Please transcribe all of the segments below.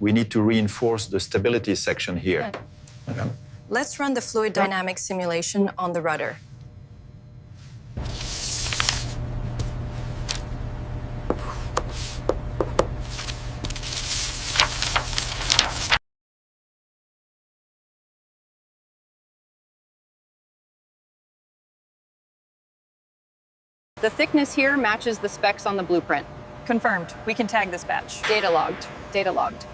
We need to reinforce the stability section here. Okay. Let's run the fluid dynamic simulation on the rudder. The thickness here matches the specs on the blueprint. Confirmed. We can tag this batch. Data logged. Data logged.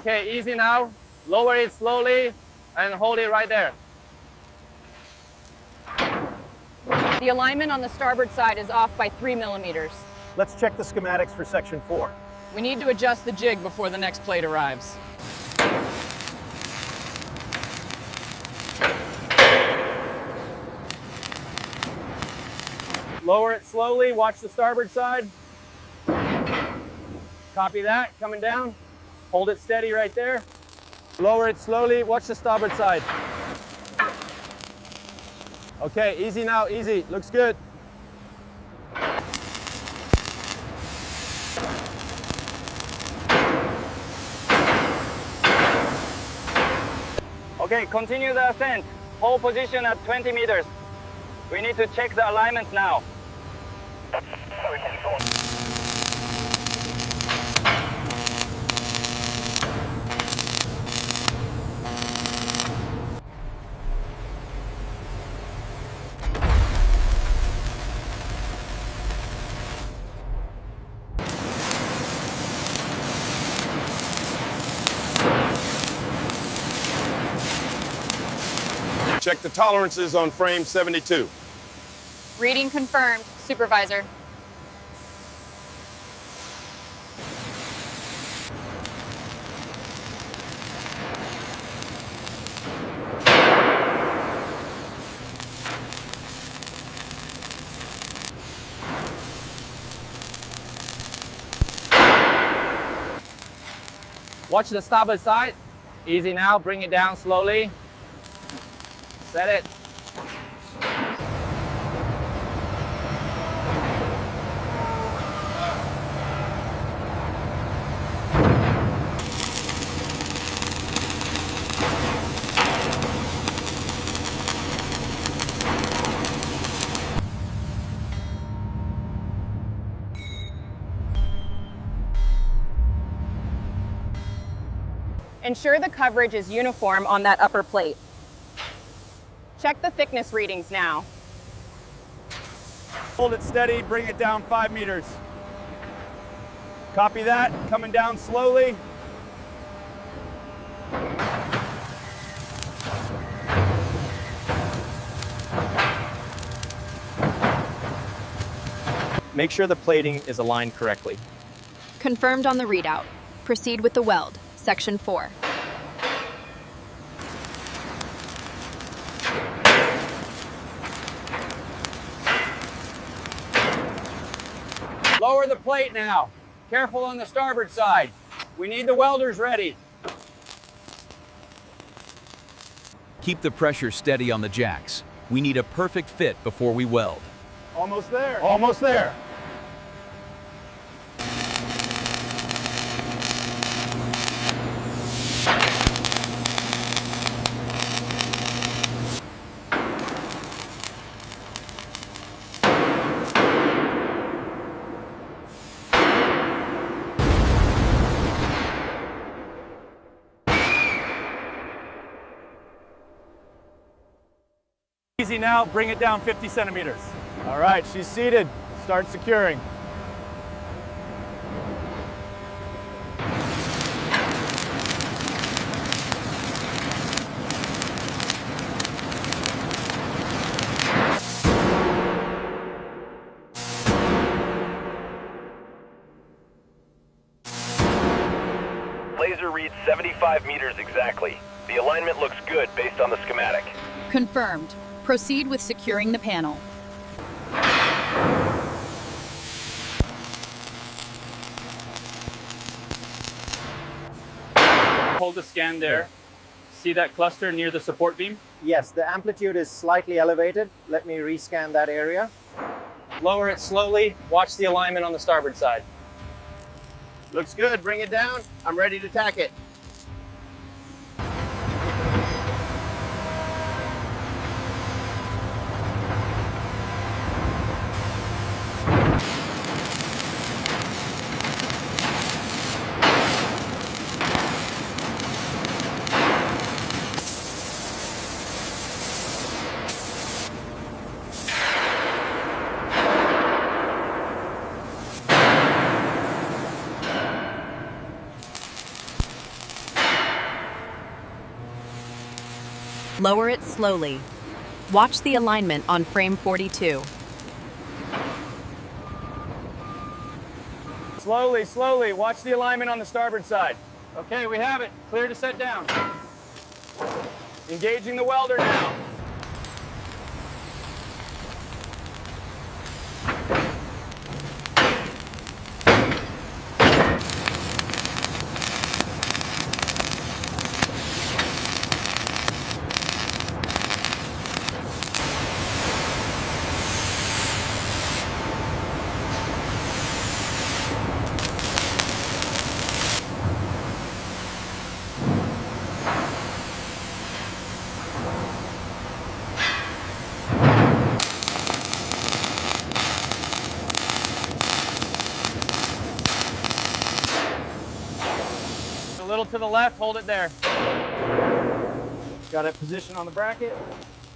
Okay, easy now. Lower it slowly and hold it right there. The alignment on the starboard side is off by three millimeters. Let's check the schematics for section four. We need to adjust the jig before the next plate arrives. Lower it slowly. Watch the starboard side. Copy that. Coming down. Hold it steady right there. Lower it slowly. Watch the starboard side. Okay, easy now. Easy. Looks good. Okay, continue the ascent. Hold position at 20 meters. We need to check the alignment now. Check the tolerances on frame 72. Reading confirmed. Supervisor. Watch the starboard side. Easy now. Bring it down slowly. Set it. Ensure the coverage is uniform on that upper plate. Check the thickness readings now. Hold it steady, bring it down five meters. Copy that, coming down slowly. Make sure the plating is aligned correctly. Confirmed on the readout. Proceed with the weld, section 4. Plate now. Careful on the starboard side. We need the welders ready. Keep the pressure steady on the jacks. We need a perfect fit before we weld. Almost there. Almost there. Easy now, bring it down 50 centimeters. All right, she's seated. Start securing. Laser reads 75 meters exactly. The alignment looks good based on the schematic. Confirmed. Proceed with securing the panel. Hold the scan there. See that cluster near the support beam? Yes, the amplitude is slightly elevated. Let me rescan that area. Lower it slowly. Watch the alignment on the starboard side. Looks good. Bring it down. I'm ready to tack it. Lower it slowly. Watch the alignment on frame 42. Slowly, slowly. Watch the alignment on the starboard side. Okay, we have it. Clear to set down. Engaging the welder now. To the left, hold it there. Got it position on the bracket.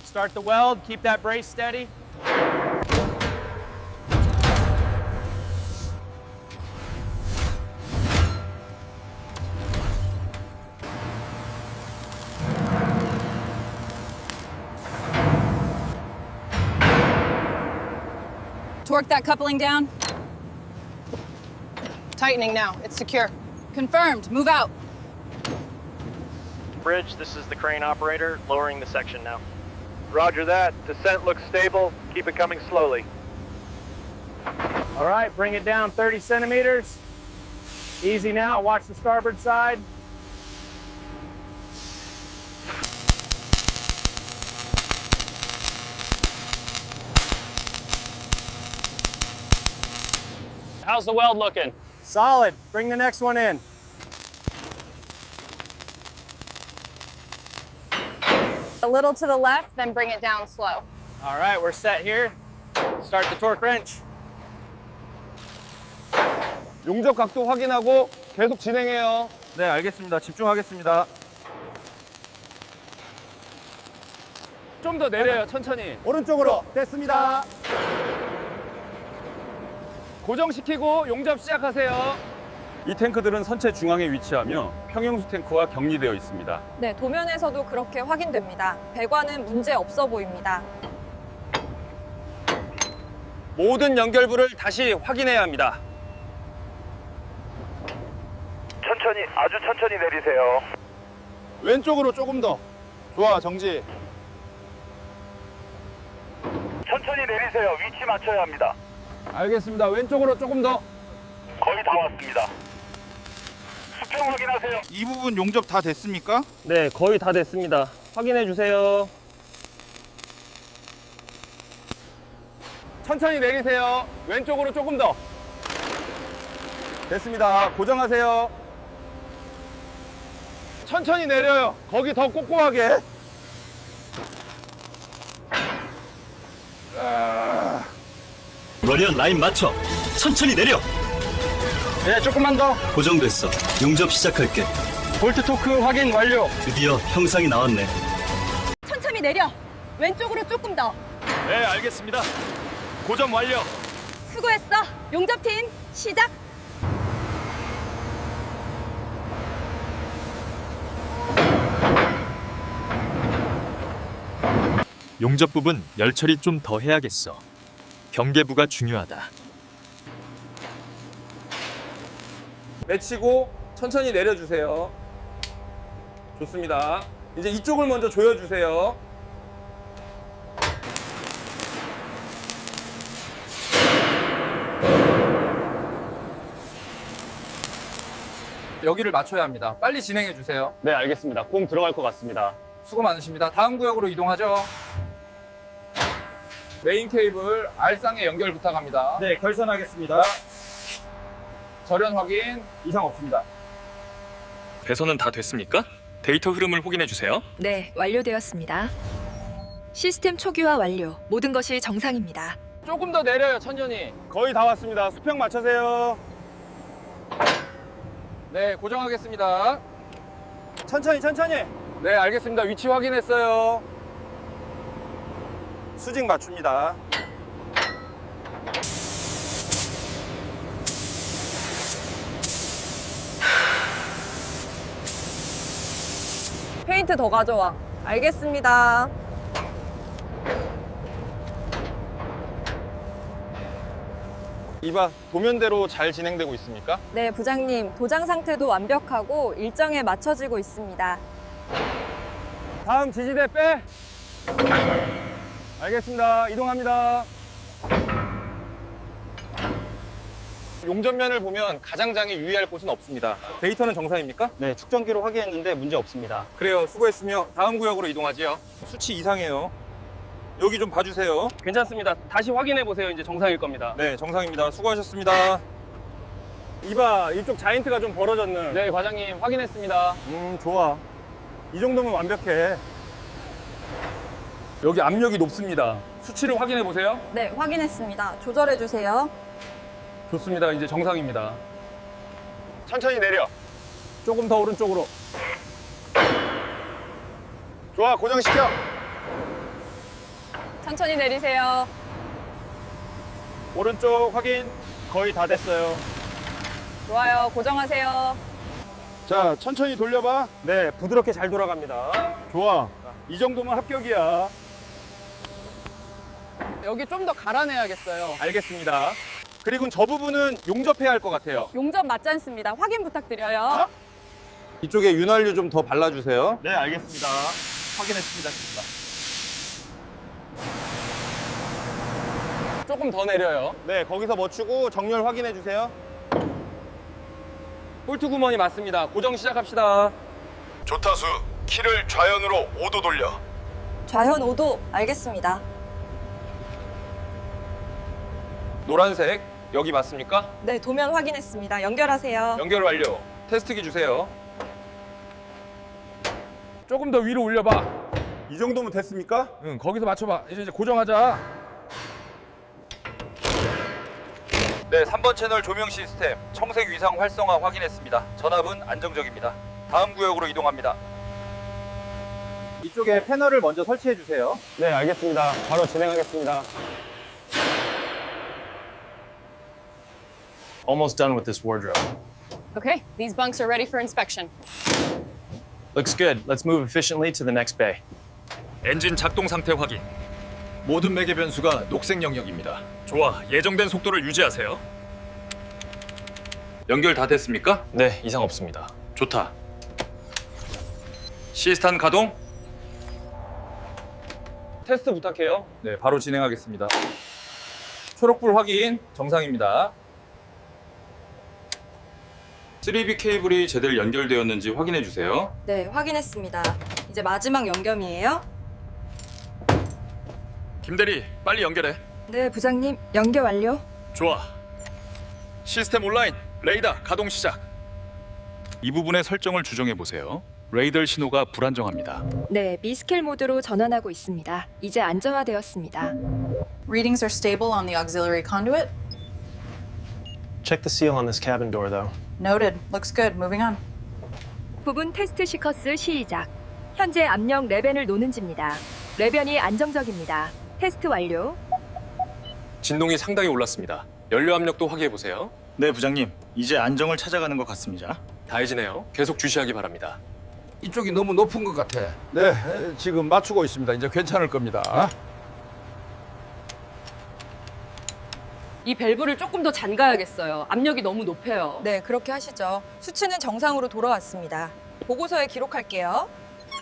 Start the weld, keep that brace steady. Torque that coupling down. Tightening now. It's secure. Confirmed. Move out. Bridge, this is the crane operator, lowering the section now. Roger that. Descent looks stable. Keep it coming slowly. All right, bring it down 30 centimeters. Easy now. Watch the starboard side. How's the weld looking? Solid. Bring the next one in. A little to the left, then bring it down slow. All right, we're set here. Start the torque wrench. 용접 각도 확인하고 계속 진행해요. 네, 알겠습니다. 집중하겠습니다. 좀 더 내려요, 천천히. 오른쪽으로 됐습니다. 고정시키고 용접 시작하세요. 이 탱크들은 선체 중앙에 위치하며 평형수 탱크와 격리되어 있습니다. 네, 도면에서도 그렇게 확인됩니다. 배관은 문제 없어 보입니다. 모든 연결부를 다시 확인해야 합니다. 천천히, 아주 천천히 내리세요. 왼쪽으로 조금 더. 좋아, 정지. 천천히 내리세요. 위치 맞춰야 합니다. 알겠습니다. 왼쪽으로 조금 더. 거의 다 왔습니다. 수평 확인하세요. 이 부분 용접 다 됐습니까? 네, 거의 다 됐습니다. 확인해 주세요. 천천히 내리세요. 왼쪽으로 조금 더. 됐습니다. 고정하세요. 천천히 내려요. 거기 더 꼼꼼하게. 머리언 라인 맞춰. 천천히 내려. 네, 조금만 더. 고정됐어. 용접 시작할게. 볼트 토크 확인 완료. 드디어 형상이 나왔네. 천천히 내려. 왼쪽으로 조금 더. 네, 알겠습니다. 고정 완료. 수고했어. 용접팀 시작. 용접 부분 열 처리 좀 더 해야겠어. 경계부가 중요하다. 맺히고 천천히 내려주세요. 좋습니다. 이제 이쪽을 먼저 조여주세요. 여기를 맞춰야 합니다. 빨리 진행해 주세요. 네, 알겠습니다. 공 들어갈 것 같습니다. 수고 많으십니다. 다음 구역으로 이동하죠. 메인 케이블 R상에 연결 부탁합니다. 네, 결선하겠습니다. 절연 확인. 이상 없습니다. 배선은 다 됐습니까? 데이터 흐름을 확인해 주세요. 네, 완료되었습니다. 시스템 초기화 완료. 모든 것이 정상입니다. 조금 더 내려요, 천천히. 거의 다 왔습니다. 수평 맞춰세요. 네, 고정하겠습니다. 천천히, 천천히. 네, 알겠습니다. 위치 확인했어요. 수직 맞춥니다. 페인트 더 가져와. 알겠습니다. 이봐, 도면대로 잘 진행되고 있습니까? 네, 부장님. 도장 상태도 완벽하고 일정에 맞춰지고 있습니다. 다음 지지대 빼. 알겠습니다. 이동합니다. 용접면을 보면 가장장에 유의할 곳은 없습니다. 데이터는 정상입니까? 네, 축전기로 확인했는데 문제 없습니다. 그래요, 수고했으며 다음 구역으로 이동하지요. 수치 이상해요. 여기 좀 봐주세요. 괜찮습니다. 다시 확인해 보세요. 이제 정상일 겁니다. 네, 정상입니다. 수고하셨습니다. 이봐, 이쪽 자인트가 좀 벌어졌네. 네, 과장님 확인했습니다. 음, 좋아. 이 정도면 완벽해. 여기 압력이 높습니다. 수치를 확인해 보세요. 네, 확인했습니다. 조절해 주세요. 좋습니다. 이제 정상입니다. 천천히 내려. 조금 더 오른쪽으로. 좋아, 고정시켜. 천천히 내리세요. 오른쪽 확인. 거의 다 됐어요. 좋아요. 고정하세요. 자, 천천히 돌려봐. 네, 부드럽게 잘 돌아갑니다. 좋아. 이 정도면 합격이야. 여기 좀 더 갈아내야겠어요. 알겠습니다. 그리고 저 부분은 용접해야 할 것 같아요. 용접 맞지 않습니다. 확인 부탁드려요. 이쪽에 윤활유 좀 더 발라주세요. 네, 알겠습니다. 확인했습니다. 조금 더 내려요. 네, 거기서 멈추고 정렬 확인해 주세요. 볼트 구멍이 맞습니다. 고정 시작합시다. 조타수, 키를 좌연으로 5도 돌려. 좌현 5도. 알겠습니다. 노란색 여기 맞습니까? 네, 도면 확인했습니다. 연결하세요. 연결 완료. 테스트기 주세요. 조금 더 위로 올려봐. 이 정도면 됐습니까? 응, 거기서 맞춰봐. 이제 이제 고정하자. 네, 3번 채널 조명 시스템 청색 위상 활성화 확인했습니다. 전압은 안정적입니다. 다음 구역으로 이동합니다. 이쪽에 패널을 먼저 설치해 주세요. 네, 알겠습니다. 바로 진행하겠습니다. Almost done with this wardrobe. Okay, these bunks are ready for inspection. Looks good. Let's move efficiently to the next bay. 엔진 작동 상태 확인. 모든 매개 변수가 녹색 영역입니다. 좋아. 예정된 속도를 유지하세요. 연결 다 됐습니까? 네, 이상 없습니다. 좋다. 시스탄 가동. 테스트 부탁해요. 네, 바로 진행하겠습니다. 초록불 확인 정상입니다. 3B 케이블이 제대로 연결되었는지 확인해 주세요. 네, 확인했습니다. 이제 마지막 연결이에요. 김대리, 빨리 연결해. 네, 부장님. 연결 완료. 좋아. 시스템 온라인, 레이더 가동 시작. 이 부분의 설정을 조정해 보세요. 레이더 신호가 불안정합니다. 네, 미스켈 모드로 전환하고 있습니다. 이제 안정화되었습니다. Readings are stable on the auxiliary conduit. Check the seal on this cabin door, though. Noted. Looks good. Moving on. 부분 테스트 시커스 시작. 현재 압력 레벤을 노는지입니다. 레변이 안정적입니다. 테스트 완료. 진동이 상당히 올랐습니다. 연료 압력도 확인해 보세요. 네, 부장님. 이제 안정을 찾아가는 것 같습니다. 다해지네요. 계속 주시하기 바랍니다. 이쪽이 너무 높은 것 같아. 네, 지금 맞추고 있습니다. 이제 괜찮을 겁니다. 이 밸브를 조금 더 잠가야겠어요. 압력이 너무 높아요. 네, 그렇게 하시죠. 수치는 정상으로 돌아왔습니다. 보고서에 기록할게요.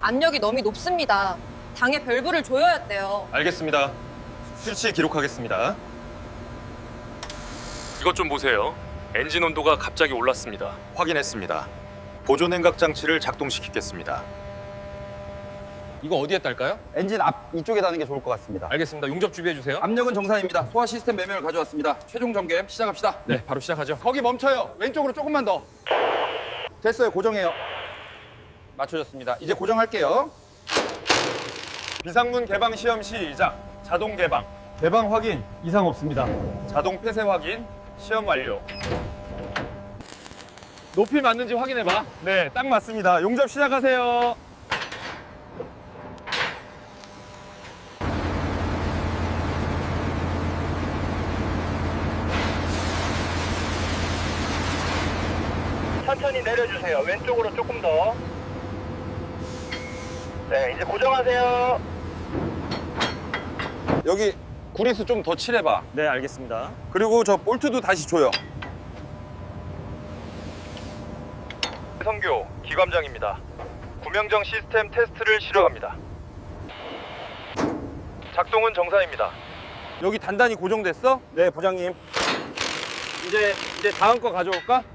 압력이 너무 높습니다. 당에 밸브를 조여야 돼요. 알겠습니다. 수치 기록하겠습니다. 이것 좀 보세요. 엔진 온도가 갑자기 올랐습니다. 확인했습니다. 보조 냉각 장치를 작동시키겠습니다. 이거 어디에 딸까요? 엔진 앞 이쪽에 다는 게 좋을 것 같습니다. 알겠습니다. 용접 준비해 주세요. 압력은 정상입니다. 소화 시스템 매매를 가져왔습니다. 최종 점검 시작합시다. 네, 바로 시작하죠. 거기 멈춰요. 왼쪽으로 조금만 더. 됐어요. 고정해요. 맞춰졌습니다. 이제 고정할게요. 비상문 개방 시험 시작. 자동 개방. 개방 확인. 이상 없습니다. 자동 폐쇄 확인. 시험 완료. 높이 맞는지 확인해 봐. 네, 딱 맞습니다. 용접 시작하세요. 천천히 내려주세요. 왼쪽으로 조금 더. 네, 이제 고정하세요. 여기 구리스 좀더 칠해봐. 네, 알겠습니다. 그리고 저 볼트도 다시 줘요. 성교 기관장입니다. 구명정 시스템 테스트를 실어갑니다. 작동은 정상입니다. 여기 단단히 고정됐어? 네, 부장님. 이제 이제 다음 거 가져올까?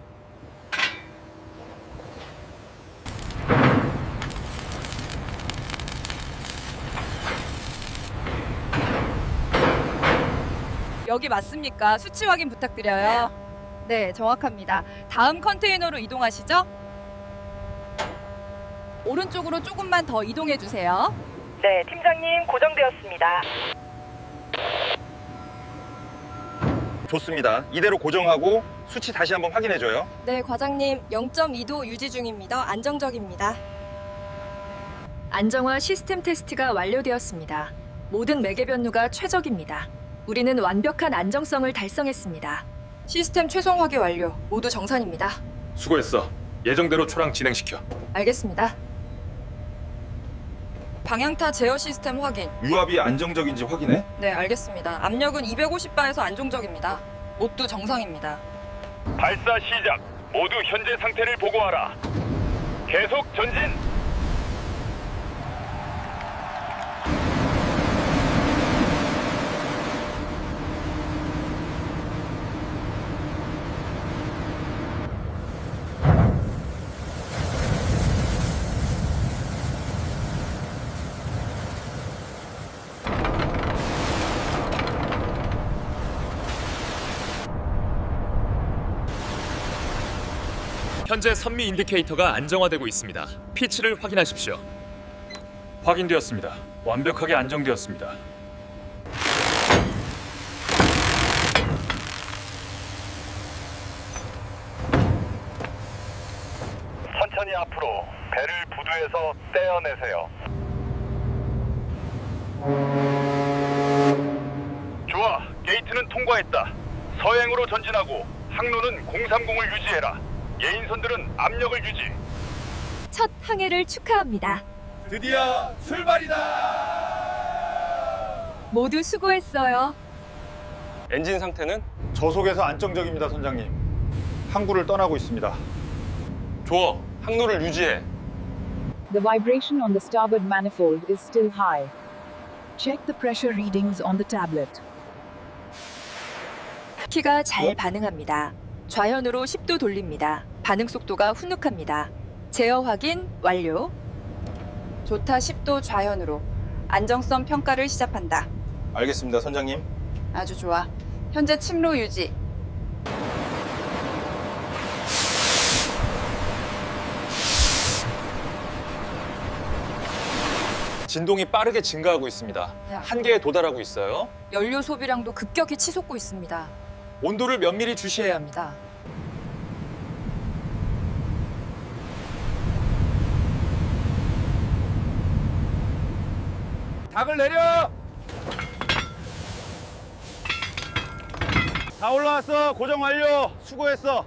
여기 맞습니까? 수치 확인 부탁드려요. 네, 정확합니다. 다음 컨테이너로 이동하시죠. 오른쪽으로 조금만 더 이동해 주세요. 네, 팀장님 고정되었습니다. 좋습니다. 이대로 고정하고 수치 다시 한번 확인해 줘요. 네, 과장님 0.2도 유지 중입니다. 안정적입니다. 안정화 시스템 테스트가 완료되었습니다. 모든 매개 변류가 최적입니다. 우리는 완벽한 안정성을 달성했습니다. 시스템 최종 확인 완료. 모두 정산입니다. 수고했어. 예정대로 초랑 진행시켜. 알겠습니다. 방향타 제어 시스템 확인. 유압이 안정적인지 확인해. 네, 알겠습니다. 압력은 250바에서 안정적입니다. 모두 정상입니다. 발사 시작. 모두 현재 상태를 보고하라. 계속 전진. 현재 선미 인디케이터가 안정화되고 있습니다. 피치를 확인하십시오. 확인되었습니다. 완벽하게 안정되었습니다. 천천히 앞으로 배를 부두에서 떼어내세요. 좋아, 게이트는 통과했다. 서행으로 전진하고 항로는 030을 유지해라. 예인선들은 압력을 유지. 첫 항해를 축하합니다. 드디어 출발이다. 모두 수고했어요. 엔진 상태는? 저속에서 안정적입니다, 선장님. 항구를 떠나고 있습니다. 좋아. 항로를 유지해. The vibration on the starboard manifold is still high. Check the pressure readings on the tablet. 키가 잘 반응합니다. 좌현으로 10도 돌립니다. 반응 속도가 훈육합니다. 제어 확인 완료. 좋다 10도 좌현으로 안정성 평가를 시작한다. 알겠습니다, 선장님. 아주 좋아. 현재 침로 유지. 진동이 빠르게 증가하고 있습니다. 한계에 도달하고 있어요. 연료 소비량도 급격히 치솟고 있습니다. 온도를 면밀히 주시해야 합니다. 닭을 내려. 다 올라왔어. 고정 완료. 수고했어.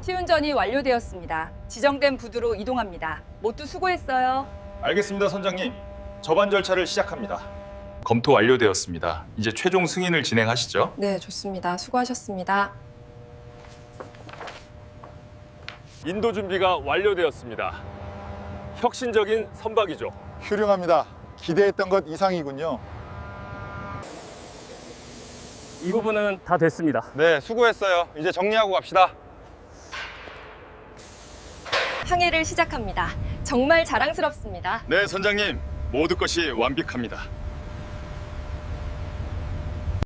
시운전이 완료되었습니다. 지정된 부두로 이동합니다. 모두 수고했어요. 알겠습니다, 선장님. 저반 절차를 시작합니다. 검토 완료되었습니다. 이제 최종 승인을 진행하시죠. 네, 좋습니다. 수고하셨습니다. 인도 준비가 완료되었습니다. 혁신적인 선박이죠. 훌륭합니다. 기대했던 것 이상이군요. 이 부분은 다 됐습니다. 네, 수고했어요. 이제 정리하고 갑시다. 항해를 시작합니다. 정말 자랑스럽습니다. 네, 선장님. 모두 것이 완벽합니다.